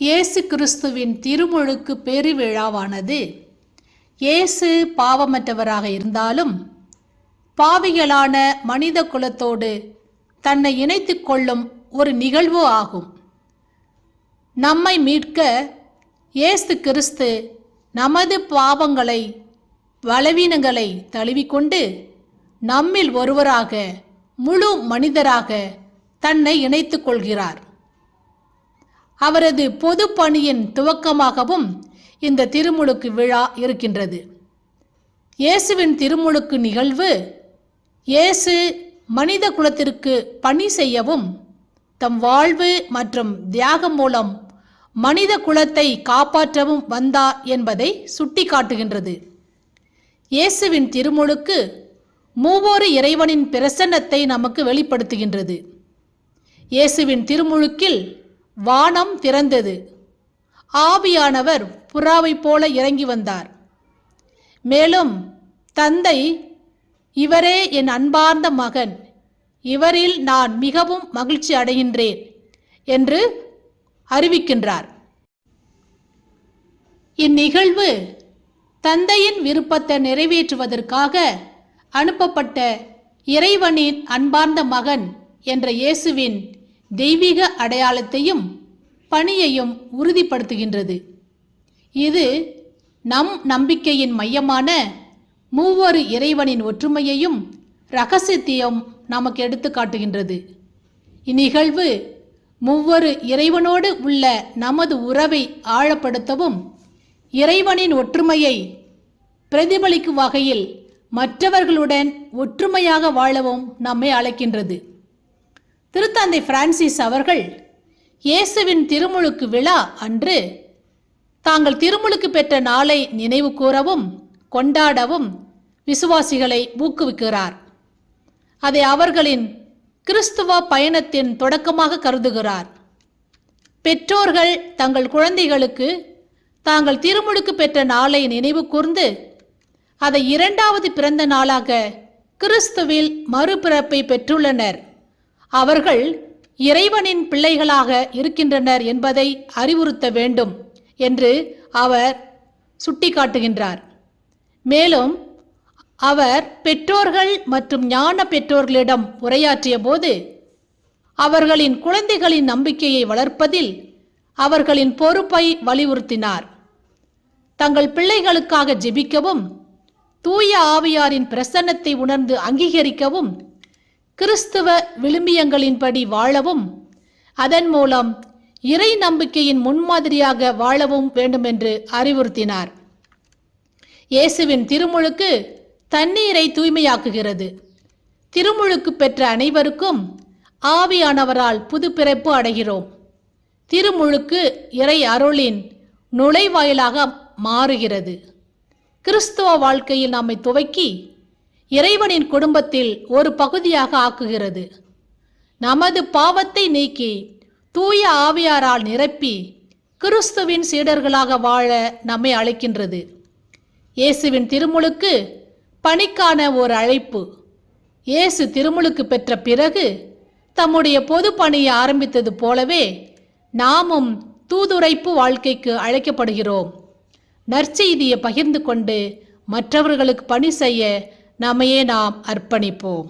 இயேசு கிறிஸ்துவின் திருமுழுக்கு பெருவிழாவானது. இயேசு பாவமற்றவராக இருந்தாலும் பாவிகளான மனித குலத்தோடு தன்னை இணைத்து கொள்ளும் ஒரு நிகழ்வு ஆகும். நம்மை மீட்க இயேசு கிறிஸ்து நமது பாவங்களை பலவீனங்களை தழுவிக்கொண்டு நம்மில் ஒருவராக முழு மனிதராக தன்னை இணைத்து கொள்கிறார். அவரது பொது பணியின் துவக்கமாகவும் இந்த திருமுழுக்கு விழா இருக்கின்றது. இயேசுவின் திருமுழுக்கு நிகழ்வு இயேசு மனித குலத்திற்கு பணி செய்யவும் தம் வாழ்வு மற்றும் தியாகம் மூலம் மனித குலத்தை காப்பாற்றவும் வந்தார் என்பதை சுட்டிக்காட்டுகின்றது. இயேசுவின் திருமுழுக்கு மூவொரு இறைவனின் பிரசன்னத்தை நமக்கு வெளிப்படுத்துகின்றது. இயேசுவின் திருமுழுக்கில் வானம் திறந்தது. ஆவியானவர் புறாவைப் போல இறங்கி வந்தார். மேலும் தந்தை இவரே என் அன்பார்ந்த மகன். இவரில் நான் மிகவும் மகிழ்ச்சி அடைகின்றேன் என்று அறிவிக்கின்றார். இந்நிகழ்வு தந்தையின் விருப்பத்தை நிறைவேற்றுவதற்காக அனுப்பப்பட்ட இறைவனின் அன்பார்ந்த மகன் என்ற இயேசுவின் தெய்வீக அடையாளத்தையும் பணியையும் உறுதிப்படுத்துகின்றது. இது நம் நம்பிக்கையின் மையமான மூவொரு இறைவனின் ஒற்றுமையையும் ரகசியத்தையும் நமக்கு எடுத்து காட்டுகின்றது. இந்நிகழ்வு மூவொரு இறைவனோடு உள்ள நமது உறவை ஆழப்படுத்தவும் இறைவனின் ஒற்றுமையை பிரதிபலிக்கும் வகையில் மற்றவர்களுடன் ஒற்றுமையாக வாழவும் நம்மை அழைக்கின்றது. திருத்தந்தை பிரான்சிஸ் அவர்கள் இயேசுவின் திருமுழுக்கு விழா அன்று தாங்கள் திருமுழுக்கு பெற்ற நாளை நினைவு கூறவும் கொண்டாடவும் விசுவாசிகளை ஊக்குவிக்கிறார். அதை அவர்களின் கிறிஸ்துவ பயணத்தின் தொடக்கமாக கருதுகிறார். பெற்றோர்கள் தங்கள் குழந்தைகளுக்கு தாங்கள் திருமுழுக்கு பெற்ற நாளை நினைவு கூர்ந்து அதை இரண்டாவது பிறந்த நாளாக கிறிஸ்துவில் மறுபிறப்பை பெற்றுள்ளனர். அவர்கள் இறைவனின் பிள்ளைகளாக இருக்கின்றனர் என்பதை அறிவுறுத்த வேண்டும் என்று அவர் சுட்டிக்காட்டுகின்றார். மேலும் அவர் பெற்றோர்கள் மற்றும் ஞான பெற்றோர்களிடம் உரையாற்றிய போது அவர்களின் குழந்தைகளின் நம்பிக்கையை வளர்ப்பதில் அவர்களின் பொறுப்பை வலியுறுத்தினார். தங்கள் பிள்ளைகளுக்காக ஜெபிக்கவும் தூய ஆவியாரின் பிரசன்னத்தை உணர்ந்து அங்கீகரிக்கவும் கிறிஸ்துவ விழுமியங்களின்படி வாழவும் அதன் மூலம் இறை நம்பிக்கையின் முன்மாதிரியாக வாழவும் வேண்டுமென்று அறிவுறுத்தினார். இயேசுவின் திருமுழுக்கு தண்ணீரை தூய்மையாக்குகிறது. திருமுழுக்கு பெற்ற அனைவருக்கும் ஆவியானவரால் புது பிறப்பு அடைகிறோம். திருமுழுக்கு இறை அருளின் நுழைவாயிலாக மாறுகிறது. கிறிஸ்துவ வாழ்க்கையில் நம்மை துவக்கி இறைவனின் குடும்பத்தில் ஒரு பகுதியாக ஆக்குகிறது. நமது பாவத்தை நீக்கி தூய ஆவியாரால் நிரப்பி கிறிஸ்துவின் சீடர்களாக வாழ நம்மை அழைக்கின்றது. இயேசுவின் திருமுழுக்கு பணிக்கான ஒரு அழைப்பு. இயேசு திருமுழுக்கு பெற்ற பிறகு தம்முடைய பொது பணியை ஆரம்பித்தது போலவே நாமும் தூதுரைப்பு வாழ்க்கைக்கு அழைக்கப்படுகிறோம். நற்செய்தியை பகிர்ந்து கொண்டு மற்றவர்களுக்கு பணி செய்ய நம்மையே நாம் அர்ப்பணிப்போம்.